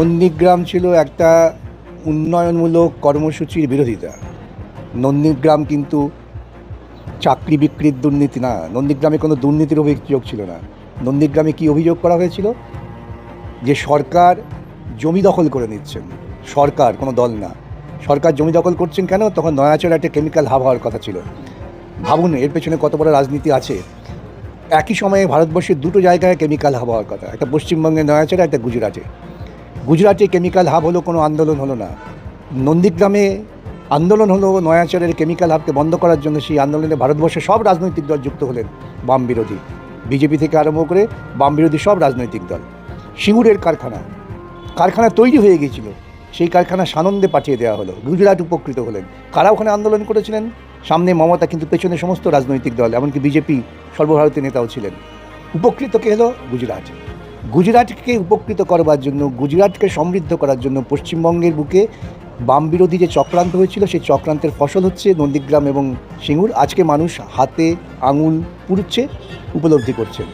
নন্দীগ্রাম ছিল একটা উন্নয়নমূলক কর্মসূচির বিরোধিতা। নন্দীগ্রাম কিন্তু চাকরি বিক্রির দুর্নীতি না, নন্দীগ্রামে কোনো দুর্নীতির অভিযোগ ছিল না। নন্দীগ্রামে কি অভিযোগ করা হয়েছিল? যে সরকার জমি দখল করে নিচ্ছেন। সরকার, কোনো দল না। সরকার জমি দখল করছেন কেন? তখন নয়াচর একটা কেমিক্যাল হাব হওয়ার কথা ছিল। ভাবুন, এর পেছনে কত বড় রাজনীতি আছে? একই সময়ে ভারতবর্ষের দুটো জায়গায় কেমিক্যাল হাব হওয়ার কথা। একটা পশ্চিমবঙ্গে নয়াচরে একটা গুজরাটে। গুজরাটে কেমিক্যাল হাব হলো, কোনো আন্দোলন হলো না। নন্দীগ্রামে আন্দোলন হলো, নয়াচরের কেমিক্যাল হাবকে বন্ধ করার জন্য সেই আন্দোলনে ভারতবর্ষের সব রাজনৈতিক দল যুক্ত হলেন বাম বিরোধী। বিজেপি থেকে আরম্ভ করে বাম বিরোধী সব রাজনৈতিক দল। সিঙ্গুরের কারখানা। কারখানা তৈরি হয়ে গিয়েছিল। সেই কারখানা সানন্দে পাঠিয়ে দেওয়া হলো। গুজরাট উপকৃত হলেন। কারা ওখানে আন্দোলন করেছিলেন? সামনে মমতা, কিন্তু পেছনে সমস্ত রাজনৈতিক দল, এমনকি বিজেপি সর্বভারতীয় নেতাও ছিলেন। উপকৃত কে হলো? গুজরাট। গুজরাটকে উপকৃত করবার জন্য, গুজরাটকে সমৃদ্ধ করার জন্য পশ্চিমবঙ্গের বুকে বাম বিরোধী যে চক্রান্ত হয়েছিল, সেই চক্রান্তের ফসল হচ্ছে নন্দীগ্রাম এবং সিঙ্গুর। আজকে মানুষ হাতে আঙুল পুড়ছে, উপলব্ধি করছেন।